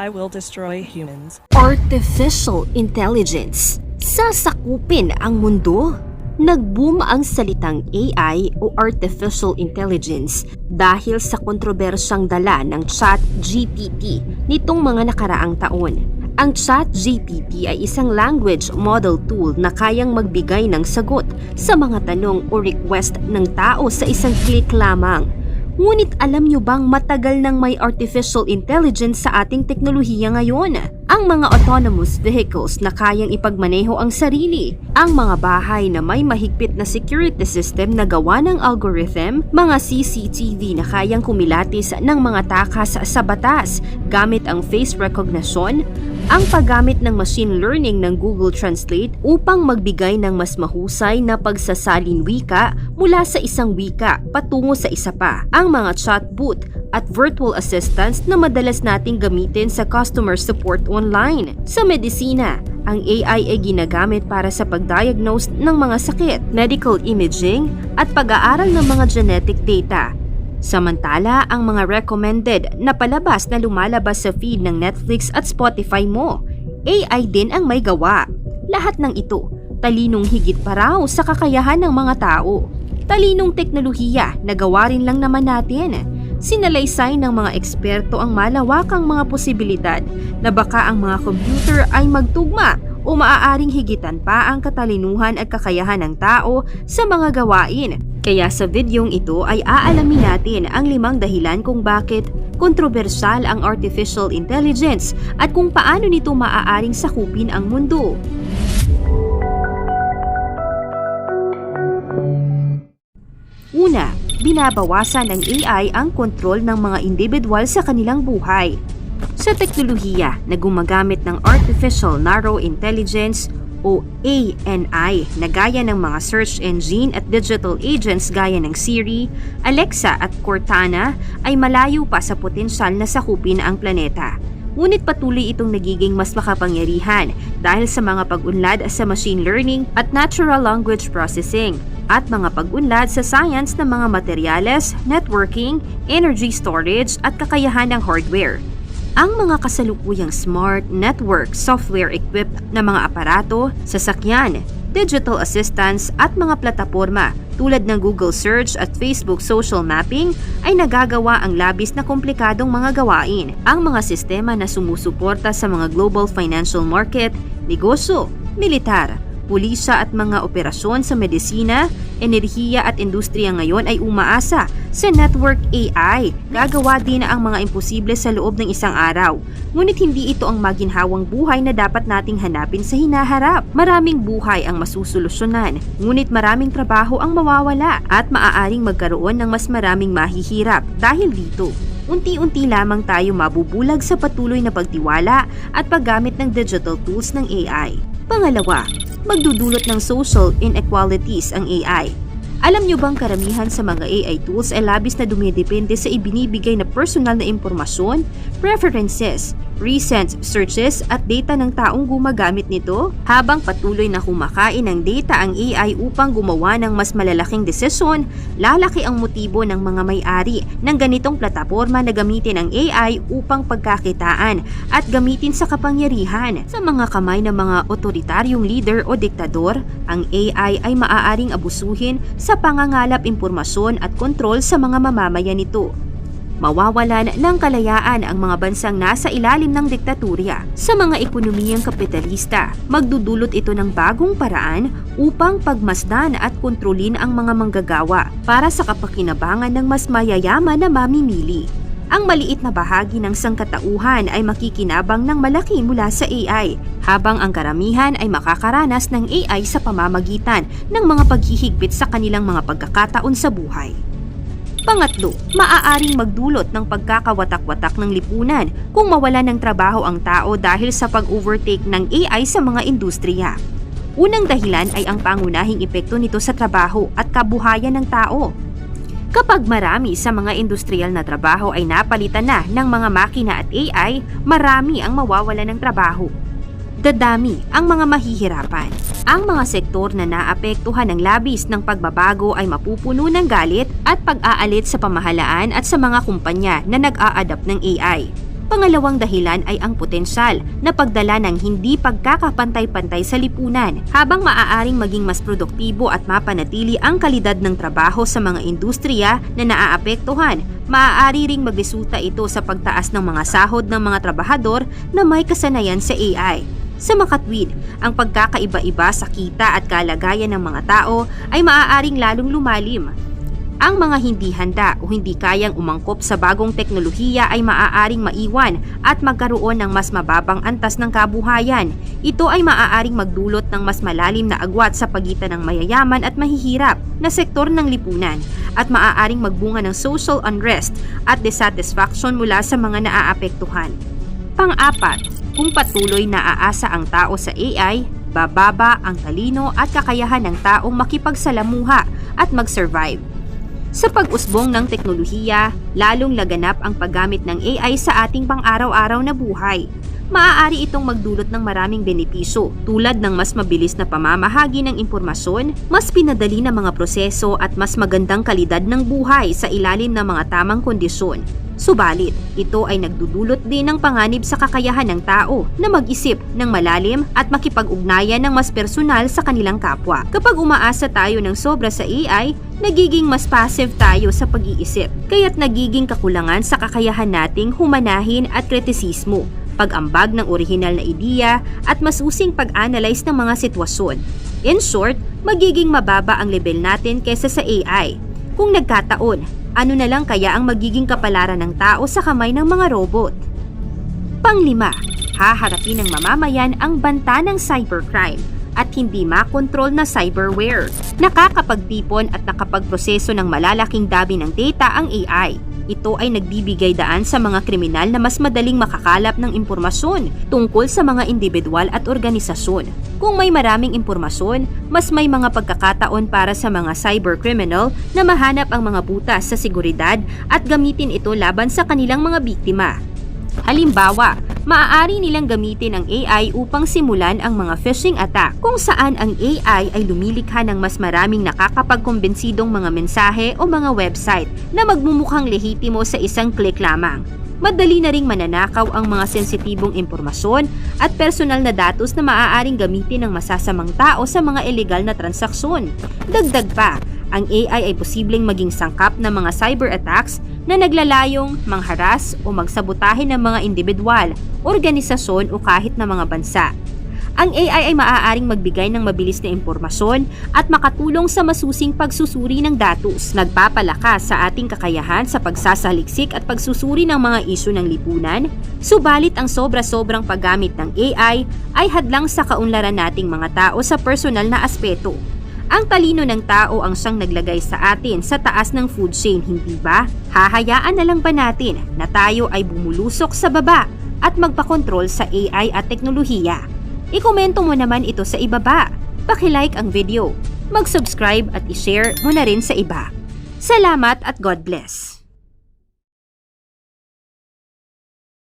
I will destroy humans. Artificial Intelligence. Sasakupin ang mundo? Nag-boom ang salitang AI o Artificial Intelligence dahil sa kontrobersyang dala ng Chat GPT nitong mga nakaraang taon. Ang Chat GPT ay isang language model tool na kayang magbigay ng sagot sa mga tanong o request ng tao sa isang click lamang. Ngunit alam nyo bang matagal nang may artificial intelligence sa ating teknolohiya ngayon? Ang mga autonomous vehicles na kayang ipagmaneho ang sarili, ang mga bahay na may mahigpit na security system na gawa ng algorithm, mga CCTV na kayang kumilatis ng mga takas sa batas gamit ang face recognition, ang paggamit ng machine learning ng Google Translate upang magbigay ng mas mahusay na pagsasalin wika mula sa isang wika patungo sa isa pa. Ang mga chatbot at virtual assistants na madalas nating gamitin sa customer support online. Sa medisina, ang AI ay ginagamit para sa pag-diagnose ng mga sakit, medical imaging, at pag-aaral ng mga genetic data. Samantala, ang mga recommended na palabas na lumalabas sa feed ng Netflix at Spotify mo, AI din ang may gawa. Lahat ng ito, talinong higit pa raw sa kakayahan ng mga tao. Talinong teknolohiya na gawa rin lang naman natin. Sinalaysay ng mga eksperto ang malawakang mga posibilidad na baka ang mga computer ay magtugma o maaaring higitan pa ang katalinuhan at kakayahan ng tao sa mga gawain. Kaya sa videong ito ay aalamin natin ang limang dahilan kung bakit kontrobersyal ang artificial intelligence at kung paano nito maaaring sakupin ang mundo. Binabawasan ng AI ang kontrol ng mga individual sa kanilang buhay. Sa teknolohiya na gumagamit ng Artificial Narrow Intelligence o ANI na gaya ng mga search engine at digital agents gaya ng Siri, Alexa at Cortana ay malayo pa sa potensyal na sakupin ang planeta. Ngunit patuloy itong nagiging mas makapangyarihan dahil sa mga pag-unlad sa machine learning at natural language processing at mga pag-unlad sa science ng mga materyales, networking, energy storage at kakayahan ng hardware. Ang mga kasalukuyang smart network software-equipped na mga aparato, sasakyan, digital assistants at mga plataporma tulad ng Google Search at Facebook Social Mapping ay nagagawa ang labis na komplikadong mga gawain. Ang mga sistema na sumusuporta sa mga global financial market, negosyo, militar, pulisya at mga operasyon sa medisina, enerhiya at industriya ngayon ay umaasa sa network AI. Gagawa din ang mga imposible sa loob ng isang araw. Ngunit hindi ito ang maginhawang buhay na dapat nating hanapin sa hinaharap. Maraming buhay ang masusolusyonan, ngunit maraming trabaho ang mawawala at maaaring magkaroon ng mas maraming mahihirap dahil dito unti-unti lamang tayo mabubulag sa patuloy na pagtiwala at paggamit ng digital tools ng AI. Pangalawa, magdudulot ng social inequalities ang AI. Alam nyo bang karamihan sa mga AI tools ay labis na dumidepende sa ibinibigay na personal na impormasyon, preferences, recent searches at data ng taong gumagamit nito? Habang patuloy na kumakain ng data ang AI upang gumawa ng mas malalaking desisyon, lalaki ang motibo ng mga may-ari ng ganitong plataporma na gamitin ang AI upang pagkakitaan at gamitin sa kapangyarihan. Sa mga kamay ng mga otoritaryong leader o diktador, ang AI ay maaaring abusuhin sa pangangalap impormasyon at kontrol sa mga mamamayan nito mawawalan ng kalayaan ang mga bansang nasa ilalim ng diktatorya. Sa mga ekonomiyang kapitalista, magdudulot ito ng bagong paraan upang pagmasdan at kontrolin ang mga manggagawa para sa kapakinabangan ng mas mayayaman na mamimili. Ang maliit na bahagi ng sangkatauhan ay makikinabang ng malaki mula sa AI, habang ang karamihan ay makakaranas ng AI sa pamamagitan ng mga paghihigpit sa kanilang mga pagkakataon sa buhay. Pangatlo, maaaring magdulot ng pagkakawatak-watak ng lipunan kung mawala ng trabaho ang tao dahil sa pag-overtake ng AI sa mga industriya. Unang dahilan ay ang pangunahing epekto nito sa trabaho at kabuhayan ng tao. Kapag marami sa mga industrial na trabaho ay napalitan na ng mga makina at AI, marami ang mawawala ng trabaho dadami ang mga mahihirapan. Ang mga sektor na naapektuhan ng labis ng pagbabago ay mapupuno ng galit at pag-aalit sa pamahalaan at sa mga kumpanya na nag-a-adapt ng AI. Pangalawang dahilan ay ang potensyal na pagdala ng hindi pagkakapantay-pantay sa lipunan habang maaaring maging mas produktibo at mapanatili ang kalidad ng trabaho sa mga industriya na naaapektuhan. Maaari ring magresulta ito sa pagtaas ng mga sahod ng mga trabahador na may kasanayan sa AI. Sa makatwid, ang pagkakaiba-iba sa kita at kalagayan ng mga tao ay maaaring lalong lumalim ang mga hindi handa o hindi kayang umangkop sa bagong teknolohiya ay maaaring maiwan at magkaroon ng mas mababang antas ng kabuhayan. Ito ay maaaring magdulot ng mas malalim na agwat sa pagitan ng mayayaman at mahihirap na sektor ng lipunan at maaaring magbunga ng social unrest at dissatisfaction mula sa mga naaapektuhan. Pang-apat, kung patuloy na aasa ang tao sa AI, bababa ang talino at kakayahan ng taong makipagsalamuha at mag-survive. Sa pag-usbong ng teknolohiya, lalong laganap ang paggamit ng AI sa ating pang-araw-araw na buhay. Maaari itong magdulot ng maraming benepisyo tulad ng mas mabilis na pamamahagi ng impormasyon, mas pinadali na mga proseso at mas magandang kalidad ng buhay sa ilalim ng mga tamang kondisyon. Subalit, ito ay nagdudulot din ng panganib sa kakayahan ng tao na mag-isip ng malalim at makipag-ugnayan ng mas personal sa kanilang kapwa. Kapag umaasa tayo ng sobra sa AI, nagiging mas passive tayo sa pag-iisip, kaya't nagiging kakulangan sa kakayahan nating humanahin at kritisismo, pag-ambag ng orihinal na ideya at masusing pag-analyze ng mga sitwasyon. In short, magiging mababa ang level natin kaysa sa AI. Kung nagkataon, ano na lang kaya ang magiging kapalaran ng tao sa kamay ng mga robot? Panglima, haharapin ng mamamayan ang banta ng cybercrime at hindi makontrol na cyberware. Nakakapagtipon at nakapagproseso ng malalaking dami ng data ang AI. Ito ay nagbibigay daan sa mga kriminal na mas madaling makakalap ng impormasyon tungkol sa mga individual at organisasyon. Kung may maraming impormasyon, mas may mga pagkakataon para sa mga cybercriminal na mahanap ang mga butas sa seguridad at gamitin ito laban sa kanilang mga biktima. Halimbawa, maaari nilang gamitin ang AI upang simulan ang mga phishing attack kung saan ang AI ay lumilikha ng mas maraming nakakapagkumbensidong mga mensahe o mga website na magmumukhang lehitimo sa isang click lamang. Madali na ring mananakaw ang mga sensitibong impormasyon at personal na datos na maaaring gamitin ng masasamang tao sa mga ilegal na transaksyon. Dagdag pa, ang AI ay posibleng maging sangkap ng mga cyber attacks na naglalayong mangharas o magsabotahe ng mga individual, organisasyon o kahit na mga bansa. Ang AI ay maaaring magbigay ng mabilis na impormasyon at makatulong sa masusing pagsusuri ng datos. Nagpapalakas sa ating kakayahan sa pagsasaliksik at pagsusuri ng mga isyu ng lipunan, subalit ang sobra-sobrang paggamit ng AI ay hadlang sa kaunlaran nating mga tao sa personal na aspeto. Ang talino ng tao ang siyang naglagay sa atin sa taas ng food chain, hindi ba? Hahayaan na lang ba natin na tayo ay bumulusok sa baba at magpakontrol sa AI at teknolohiya? Ikomento mo naman ito sa ibaba. Pakilike ang video. Mag-subscribe at i-share mo na rin sa iba. Salamat at God bless!